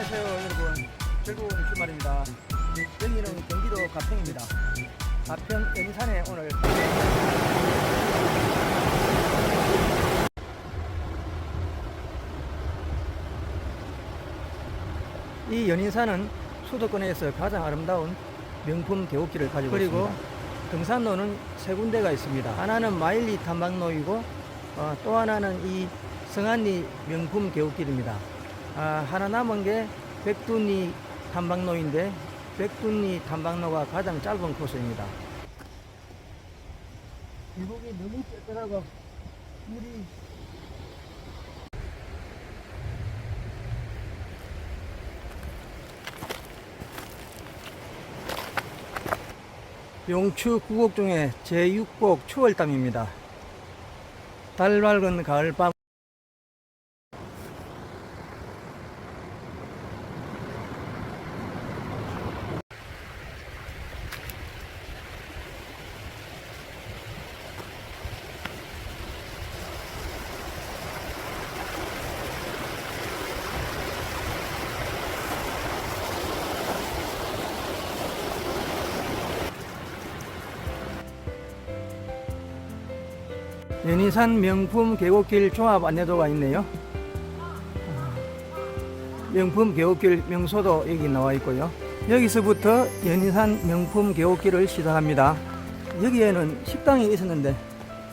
안녕하세요 여러분 즐거운 주말입니다 여기는 경기도 가평입니다 가평 영산에 오늘 이 연인산은 수도권에서 가장 아름다운 명품 계곡길을 가지고 그리고 있습니다. 그리고 등산로는 세 군데가 있습니다. 하나는 마일리 탐방로이고 어, 또 하나는 이 성안리 명품 계곡길입니다. 아, 하나 남은 게 백두리 탐방로인데 백두리 탐방로가 가장 짧은 코스입니다. 계곡이 너무 깨끗하고 물이 용추 9곡 중에 제6곡 추월담입니다. 달 밝은 가을 밤 연희산 명품 계곡길 종합 안내도가 있네요. 아, 명품 계곡길 명소도 여기 나와 있고요. 여기서부터 연희산 명품 계곡길을 시작합니다. 여기에는 식당이 있었는데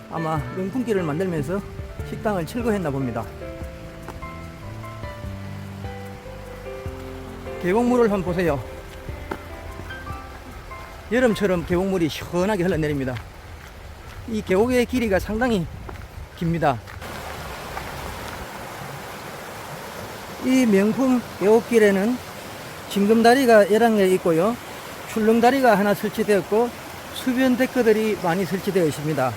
아마 명품길을 만들면서 식당을 철거했나 봅니다. 계곡물을 한번 보세요. 여름처럼 계곡물이 시원하게 흘러내립니다. 이 계곡의 길이가 상당히 깁니다. 이 명품 계곡길에는 징금다리가 11개 있고요. 출렁다리가 하나 설치되었고 수변 데크들이 많이 설치되어 있습니다.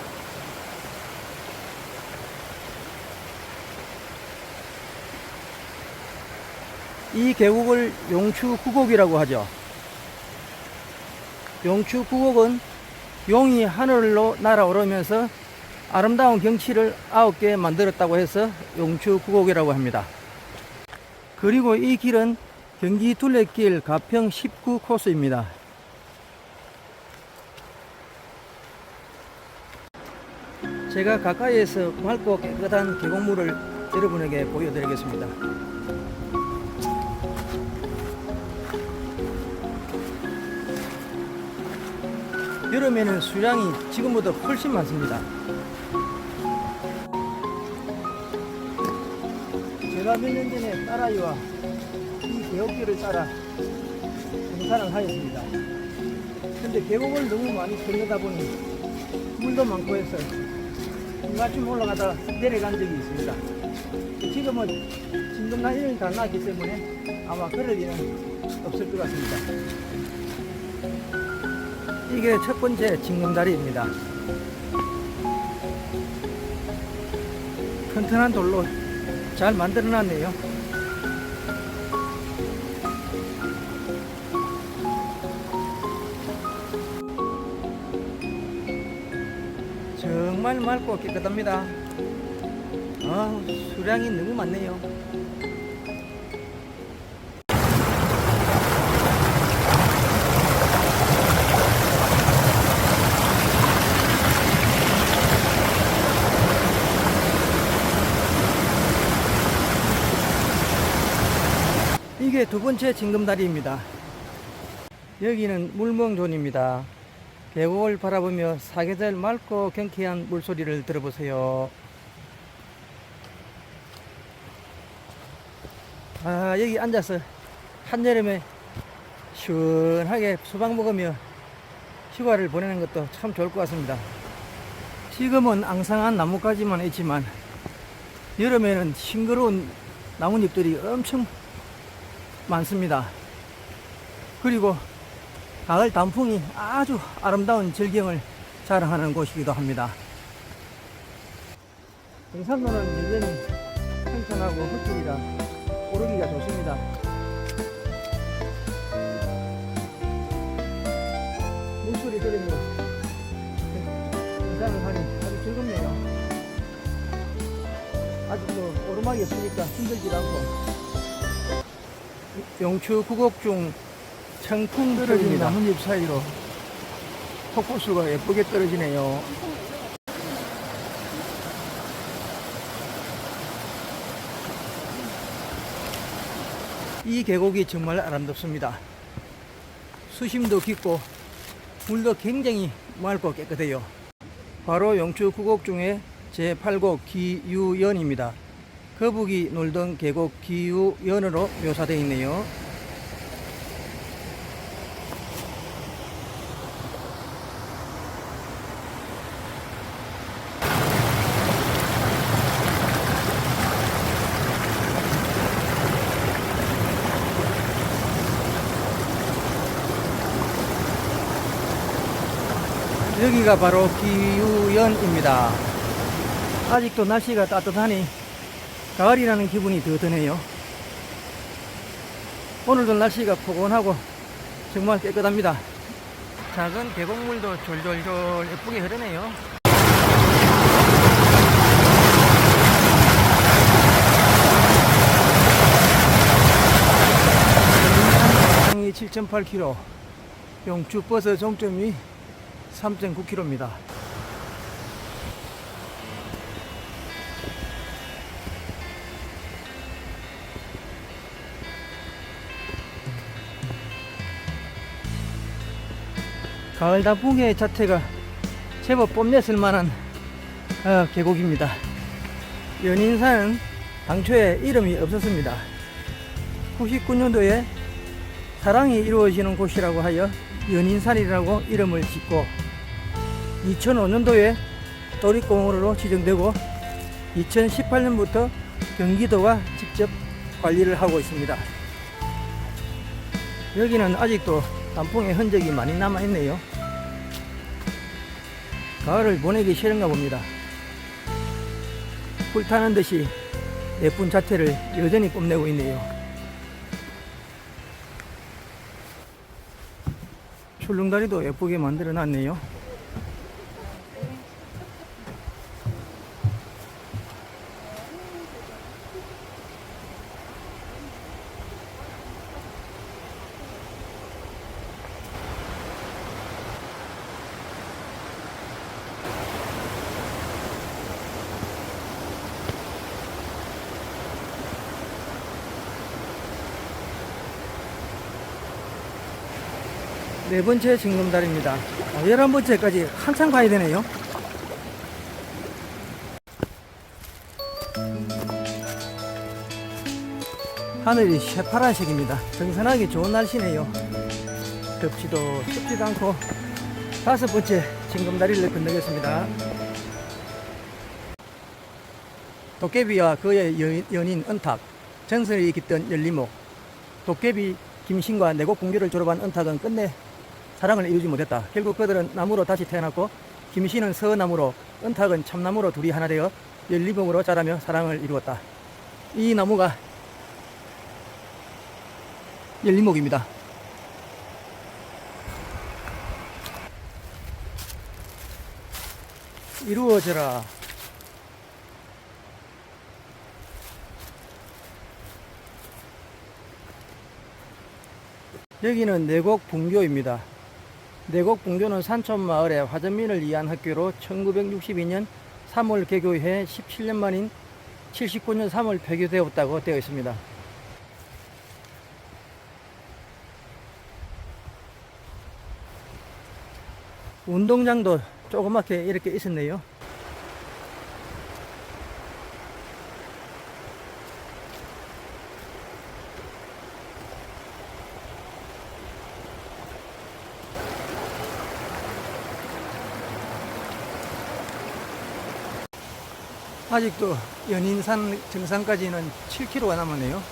이 계곡을 용추 구곡이라고 하죠. 용추 구곡은 용이 하늘로 날아오르면서 아름다운 경치를 아홉 개 만들었다고 해서 용추 구곡이라고 합니다. 그리고 이 길은 경기 둘레길 가평 19 코스입니다. 제가 가까이에서 맑고 깨끗한 계곡물을 여러분에게 보여드리겠습니다. 여름에는 수량이 지금보다 훨씬 많습니다. 제가 몇 년 전에 딸아이와 이 계곡길을 따라 등산을 하였습니다. 근데 계곡을 너무 많이 건너다 보니 물도 많고 해서 중간쯤 올라가다 내려간 적이 있습니다. 지금은 진동라인을 다 놨기 때문에 아마 그럴 일은 없을 것 같습니다. 이게 첫 번째 징검다리입니다. 튼튼한 돌로 잘 만들어 놨네요. 정말 맑고 깨끗합니다. 아, 수량이 너무 많네요. 번째 징금다리입니다. 여기는 물멍존입니다. 계곡을 바라보며 사계절 맑고 경쾌한 물소리를 들어보세요. 아, 여기 앉아서 한여름에 시원하게 수박 먹으며 휴가를 보내는 것도 참 좋을 것 같습니다. 지금은 앙상한 나뭇가지만 있지만 여름에는 싱그러운 나뭇잎들이 엄청 많습니다. 그리고 가을 단풍이 아주 아름다운 절경을 자랑하는 곳이기도 합니다. 등산로는 여전히 평탄하고 흙길이라 오르기가 좋습니다. 물소리 들으며 등산을 하니 아주 즐겁네요. 아직 뭐 오르막이 없으니까 힘들지도 않고 용추 구곡 중 청풍 떨어진 나뭇잎 사이로 폭포수가 예쁘게 떨어지네요. 이 계곡이 정말 아름답습니다. 수심도 깊고 물도 굉장히 맑고 깨끗해요. 바로 영주 9곡 중에 제8곡 기유연입니다. 거북이 놀던 계곡 기유연으로 묘사되어 있네요. 여기가 바로 기유연입니다. 아직도 날씨가 따뜻하니 가을이라는 기분이 더 드네요. 오늘도 날씨가 포근하고 정말 깨끗합니다. 작은 계곡물도 졸졸졸 예쁘게 흐르네요. 이 7.8km, 용주 버스 종점이 3.9km입니다. 가을 단풍의 자태가 제법 뽐냈을 만한 어, 계곡입니다. 연인산은 당초에 이름이 없었습니다. 99년도에 사랑이 이루어지는 곳이라고 하여 연인산이라고 이름을 짓고 2005년도에 도립공원으로 지정되고 2018년부터 경기도가 직접 관리를 하고 있습니다. 여기는 아직도 단풍의 흔적이 많이 남아 있네요. 가을을 보내기 싫은가 봅니다. 불타는 듯이 예쁜 자태를 여전히 뽐내고 있네요. 출렁다리도 예쁘게 만들어 놨네요. 네 번째 징검다리입니다. 아, 열한 번째까지 한참 가야 되네요. 하늘이 새파란색입니다. 등산하기 좋은 날씨네요. 덥지도 춥지도 않고 다섯 번째 징검다리를 건너겠습니다. 도깨비와 그의 여- 연인 은탁, 전설이 깃던 열리목, 도깨비 김신과 내곡 공교를 졸업한 은탁은 끝내 사랑을 이루지 못했다. 결국 그들은 나무로 다시 태어났고 김씨는 서나무로 은탁은 참나무로 둘이 하나 되어 열리봉으로 자라며 사랑을 이루었다. 이 나무가 열리목입니다. 이루어져라. 여기는 내곡 분교입니다. 내곡 분교는 산촌 마을의 화전민을 위한 학교로 1962년 3월 개교해 17년 만인 79년 3월 폐교되었다고 되어 있습니다. 운동장도 조그맣게 이렇게 있었네요. 아직도 연인산 정상까지는 7km가 남았네요.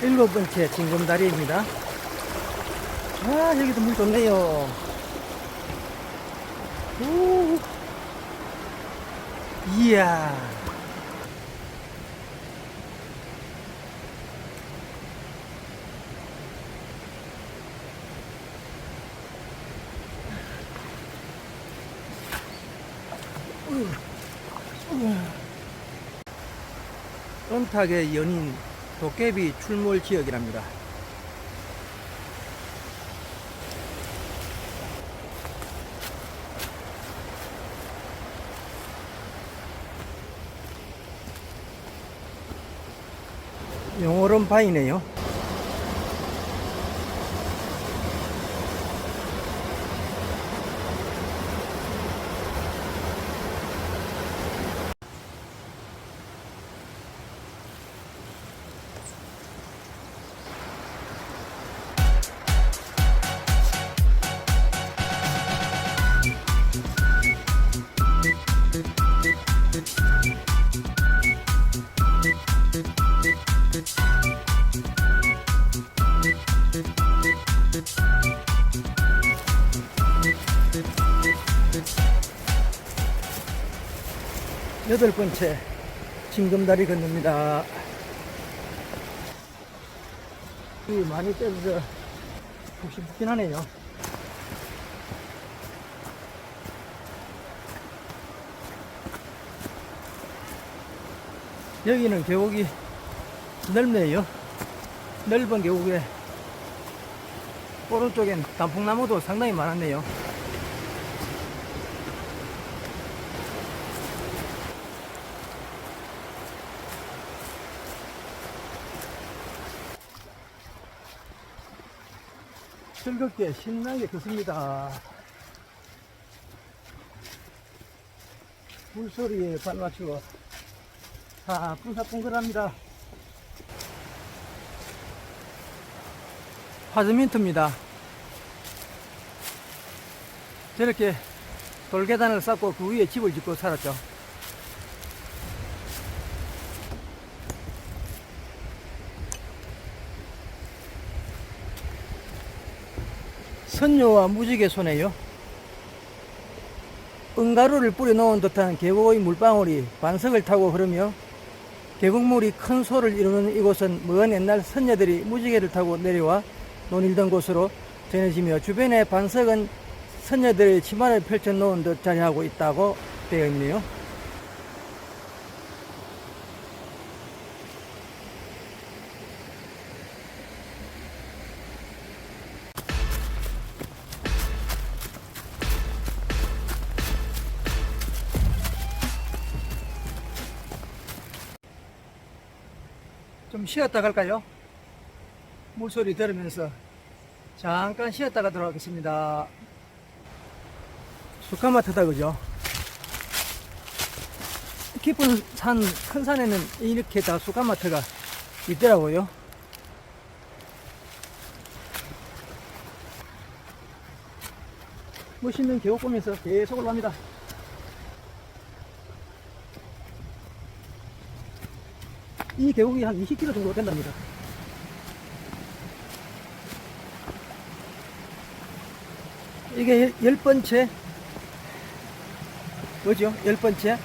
일곱 번째 징검다리입니다. 아, 여기도 물 좋네요. 오. 이야. 은탁의 연인 도깨비 출몰 지역이랍니다. 용오름 바위네요. 여덟 번째 징금다리 건너입니다. 이 많이 떨어져 푹신푹신 하네요. 여기는 계곡이 넓네요. 넓은 계곡에 오른쪽엔 단풍나무도 상당히 많았네요. 즐겁게 신나게 걷습니다. 물소리에 발 맞추어 아, 풍사풍글합니다. 화즈민트입니다. 저렇게 돌계단을 쌓고 그 위에 집을 짓고 살았죠. 선녀와 무지개 손에요. 은가루를 뿌려 놓은 듯한 계곡의 물방울이 반석을 타고 흐르며 계곡물이 큰 소를 이루는 이곳은 먼 옛날 선녀들이 무지개를 타고 내려와 논일던 곳으로 전해지며 주변의 반석은 선녀들의 치마를 펼쳐 놓은 듯 자리하고 있다고 되어 있네요. 쉬었다 갈까요? 물소리 들으면서 잠깐 쉬었다 가도록 하겠습니다. 수카마트다 그죠? 깊은 산, 큰 산에는 이렇게 다 수카마트가 있더라고요. 멋있는 계곡 보면서 계속 올라갑니다. 이 계곡이 한 20km 정도 된답니다. 이게 열 번째 뭐죠? 열 번째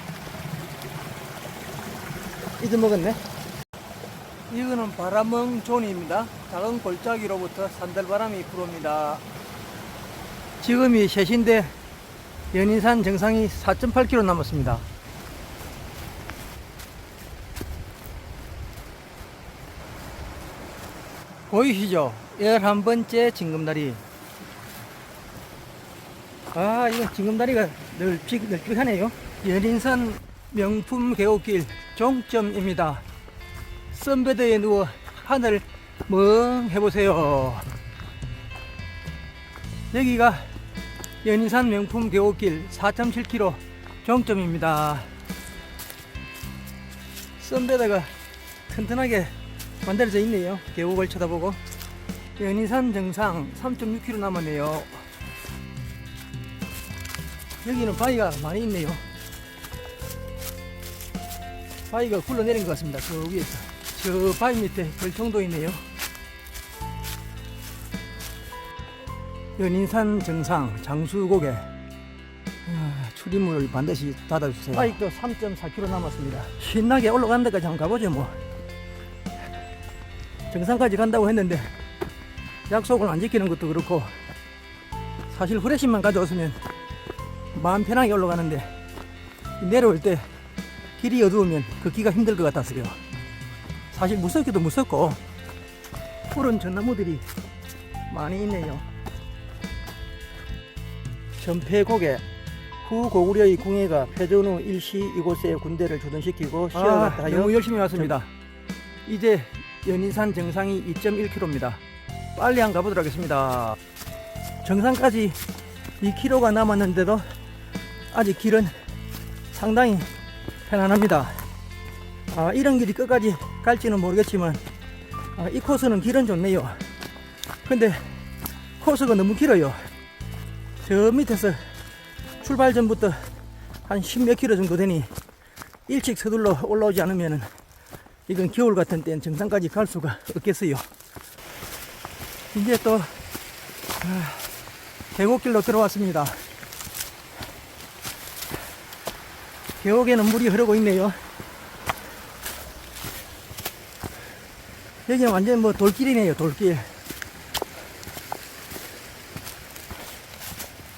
잊어먹었네. 이거는 바람멍 존입니다. 작은 골짜기로부터 산들바람이 불어옵니다. 지금이 3시인데 연인산 정상이 4.8km 남았습니다. 보이시죠? 11번째 징금다리. 아, 이거 징금다리가 넓직, 넓직하네요. 연인산 명품 계곡길 종점입니다. 선베드에 누워 하늘 멍 해보세요. 여기가 연인산 명품 계곡길 4.7km 종점입니다. 선베드가 튼튼하게 만들어져 있네요. 계곡을 쳐다보고 연인산 정상 3.6km 남았네요. 여기는 바위가 많이 있네요. 바위가 굴러내린 것 같습니다. 저 위에서 저 바위 밑에 별통도 있네요. 연인산 정상 장수고개 아, 출입문을 반드시 닫아주세요. 바위도 3.4km 남았습니다. 신나게 올라가는 데까지 한번 가보죠 뭐. 정상까지 간다고 했는데 약속을 안 지키는 것도 그렇고 사실 후레쉬만 가져왔으면 마음 편하게 올라가는데 내려올 때 길이 어두우면 걷기가 힘들 것 같았어요. 사실 무섭기도 무섭고 푸른 전나무들이 많이 있네요. 전폐고개 후고구려의 궁예가 패전 후 일시 이곳에 군대를 주둔시키고 시어갔다 하여 너무 열심히 왔습니다. 이제 연인산 정상이 2.1km입니다. 빨리 한 가보도록 하겠습니다. 정상까지 2km가 남았는데도 아직 길은 상당히 편안합니다. 아, 이런 길이 끝까지 갈지는 모르겠지만 아, 이 코스는 길은 좋네요. 근데 코스가 너무 길어요. 저 밑에서 출발 전부터 한 10몇 킬로 정도 되니 일찍 서둘러 올라오지 않으면은 이건 겨울 같은 때는 정상까지 갈 수가 없겠어요. 이제 또 아, 계곡길로 들어왔습니다. 계곡에는 물이 흐르고 있네요. 여기는 완전 뭐 돌길이네요, 돌길.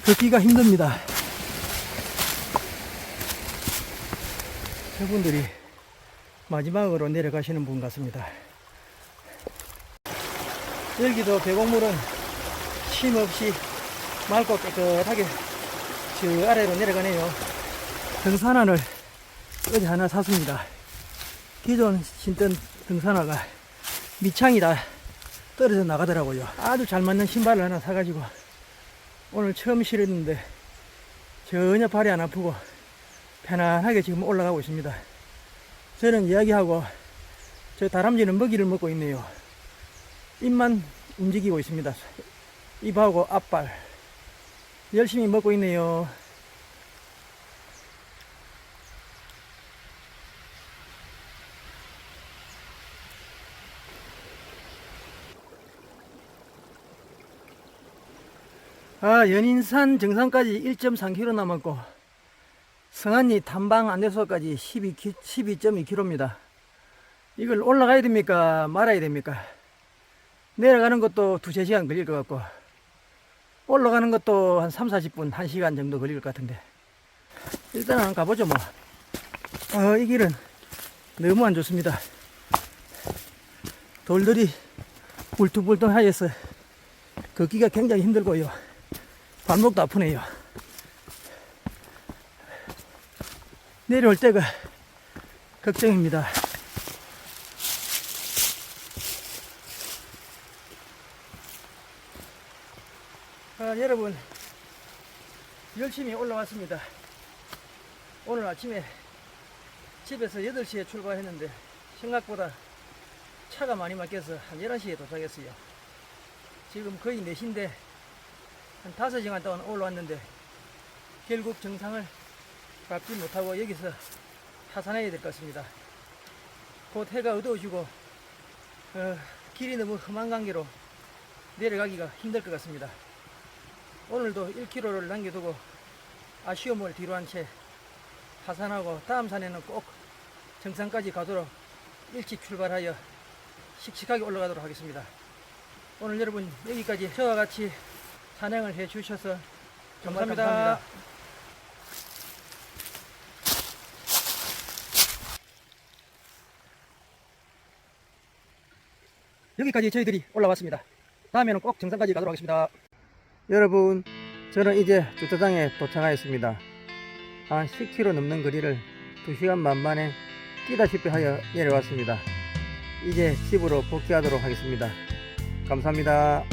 걷기가 힘듭니다. 저분들이 마지막으로 내려가시는 분 같습니다. 여기도 계곡물은 쉼 없이 맑고 깨끗하게 저 아래로 내려가네요. 등산화를 어제 하나 샀습니다. 기존 신던 등산화가 밑창이 다 떨어져 나가더라고요. 아주 잘 맞는 신발을 하나 사가지고 오늘 처음 실었는데 전혀 발이 안 아프고 편안하게 지금 올라가고 있습니다. 저는 이야기하고 저 다람쥐는 먹이를 먹고 있네요. 입만 움직이고 있습니다. 입하고 앞발 열심히 먹고 있네요. 아, 연인산 정상까지 1.3km 남았고, 성안리 탐방 안내소까지 12, 12.2km입니다. 이걸 올라가야 됩니까? 말아야 됩니까? 내려가는 것도 두세 시간 걸릴 것 같고, 올라가는 것도 한 3, 40분, 1시간 정도 걸릴 것 같은데. 일단 은 가보죠, 뭐. 어, 이 길은 너무 안 좋습니다. 돌들이 울퉁불퉁 하여서 걷기가 굉장히 힘들고요. 발목도 아프네요. 내려올 때가 걱정입니다. 아, 여러분, 열심히 올라왔습니다. 오늘 아침에 집에서 8시에 출발했는데 생각보다 차가 많이 막혀서 한 11시에 도착했어요. 지금 거의 4시인데 한 5시간 동안 올라왔는데 결국 정상을 밟지 못하고 여기서 하산해야 될 것 같습니다. 곧 해가 어두워지고 어, 길이 너무 험한 관계로 내려가기가 힘들 것 같습니다. 오늘도 1km를 남겨두고 아쉬움을 뒤로 한 채 하산하고 다음 산에는 꼭 정상까지 가도록 일찍 출발하여 씩씩하게 올라가도록 하겠습니다. 오늘 여러분 여기까지 저와 같이 산행을 해 주셔서 정말 감사합니다. 감사합니다. 여기까지 저희들이 올라왔습니다. 다음에는 꼭 정상까지 가도록 하겠습니다. 여러분, 저는 이제 주차장에 도착하였습니다. 한 10km 넘는 거리를 2시간 반 만에 뛰다시피 하여 내려왔습니다. 이제 집으로 복귀하도록 하겠습니다. 감사합니다.